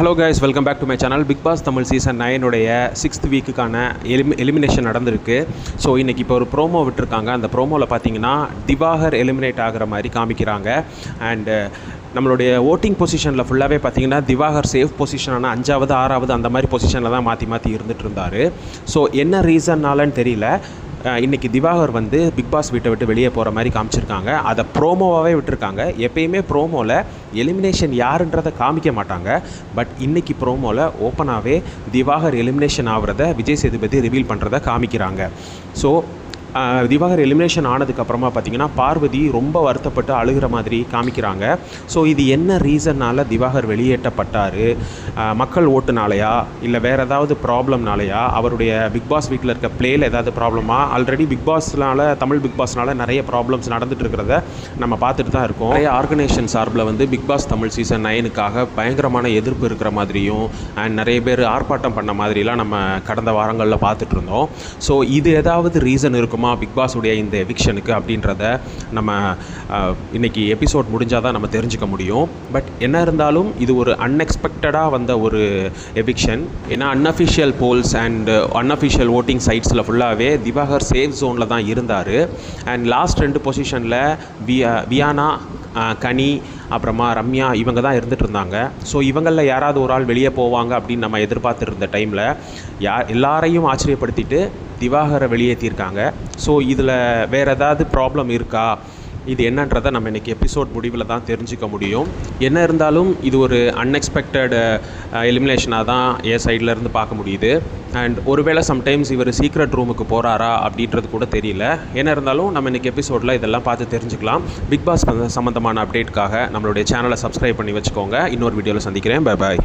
Hello guys welcome back to my channel Bigg Boss Tamil season நைனுடைய sixth வீக்குக்கான எலிமி elimination நடந்திருக்கு. So இன்றைக்கி இப்போ ஒரு ப்ரோமோ விட்டுருக்காங்க. அந்த ப்ரோமோவில் பார்த்தீங்கன்னா திவாகர் எலிமினேட் ஆகிற மாதிரி காமிக்கிறாங்க. அண்டு நம்மளுடைய ஓட்டிங் பொசிஷனில் ஃபுல்லாகவே பார்த்தீங்கன்னா திவாகர் சேஃப் பொசிஷனான அஞ்சாவது ஆறாவது அந்த மாதிரி பொசிஷனில் தான் மாற்றி மாற்றி இருந்துகிட்டு இருந்தார். ஸோ என்ன ரீசன்னாலன்னு தெரியல. இன்றைக்கி திவாகர் வந்து பிக் பாஸ் வீட்டை விட்டு வெளியே போகிற மாதிரி காமிச்சிருக்காங்க. அதை ப்ரோமோவாகவே விட்டுருக்காங்க. எப்பயுமே ப்ரோமோவில் எலிமினேஷன் யாருன்றதை காமிக்க மாட்டாங்க. பட் இன்றைக்கி ப்ரோமோவில் ஓப்பனாகவே திவாகர் எலிமினேஷன் ஆகிறத விஜய் சேதுபதி ரிவீல் பண்ணுறத காமிக்கிறாங்க. ஸோ திவாகர் எலிமினேஷன் ஆனதுக்கப்புறமா பார்த்தீங்கன்னா பார்வதி ரொம்ப வருத்தப்பட்டு அழுகிற மாதிரி காமிக்கிறாங்க. ஸோ இது என்ன ரீசன்னால் திவாகர் வெளியேற்றப்பட்டார்? மக்கள் ஓட்டுனாலையா? இல்லை வேறு ஏதாவது ப்ராப்ளம்னாலையா அவருடைய பிக் பாஸ் வீட்டில் இருக்க பிளேயில் ஏதாவது ப்ராப்ளமா ஆல்ரெடி பிக் பாஸ்னால தமிழ் பிக் பாஸ்னால நிறைய ப்ராப்ளம்ஸ் நடந்துட்டு இருக்கிறத நம்ம பார்த்துட்டு தான் இருக்கோம். நிறைய ஆர்கனைசேஷன் சார்பில் வந்து பிக் பாஸ் தமிழ் சீசன் நைனுக்காக பயங்கரமான எதிர்ப்பு இருக்கிற மாதிரியும் அண்ட் நிறைய பேர் ஆர்ப்பாட்டம் பண்ண மாதிரிலாம் நம்ம கடந்த வாரங்களில் பார்த்துட்டு இருந்தோம். ஸோ இது ஏதாவது ரீசன் இருக்கும்? பிக் பாஸுடைய இந்த எவிக்ஷனுக்கு அப்படின்றத நம்ம இன்றைக்கி இன்னைக்கு எபிசோட் முடிஞ்சால் தான் நம்ம தெரிஞ்சுக்க முடியும். பட் என்ன இருந்தாலும் இது ஒரு அன்எக்ஸ்பெக்டடாக வந்த ஒரு எவிக்ஷன் ஏன்னா unofficial polls and unofficial voting சைட்ஸில் ஃபுல்லாகவே திவாகர் சேஃப் ஜோனில் தான் இருந்தார். அண்ட் லாஸ்ட் ரெண்டு பொசிஷனில் வியா வியானா கனி அப்புறமா ரம்யா இவங்க தான் இருந்துட்டு இருந்தாங்க. ஸோ இவங்களில் யாராவது ஒரு ஆள் வெளியே போவாங்க அப்படின்னு நம்ம எதிர்பார்த்துருந்த டைமில் யார் எல்லாரையும் ஆச்சரியப்படுத்திட்டு திவாகரை வெளியேற்றியிருக்காங்க ஸோ இதில் வேறு ஏதாவது ப்ராப்ளம் இருக்கா? இது என்னன்றதை நம்ம இன்றைக்கி எபிசோட் முடிவில் தான் தெரிஞ்சுக்க முடியும். என்ன இருந்தாலும் இது ஒரு அன்எக்ஸ்பெக்டட் எலிமினேஷனாக தான் என் சைடில் இருந்து பார்க்க முடியுது. அண்ட் ஒருவேளை சம்டைம்ஸ் இவர் சீக்ரெட் ரூமுக்கு போகிறாரா அப்படின்றது கூட தெரியல. என்ன இருந்தாலும் நம்ம இன்றைக்கி எபிசோடில் இதெல்லாம் பார்த்து தெரிஞ்சுக்கலாம். பிக் பாஸ் சம்மந்தமான அப்டேட்காக நம்மளுடைய சேனலை சப்ஸ்கிரைப் பண்ணி வச்சுக்கோங்க. இன்னொரு வீடியோவில் சந்திக்கிறேன். Bye bye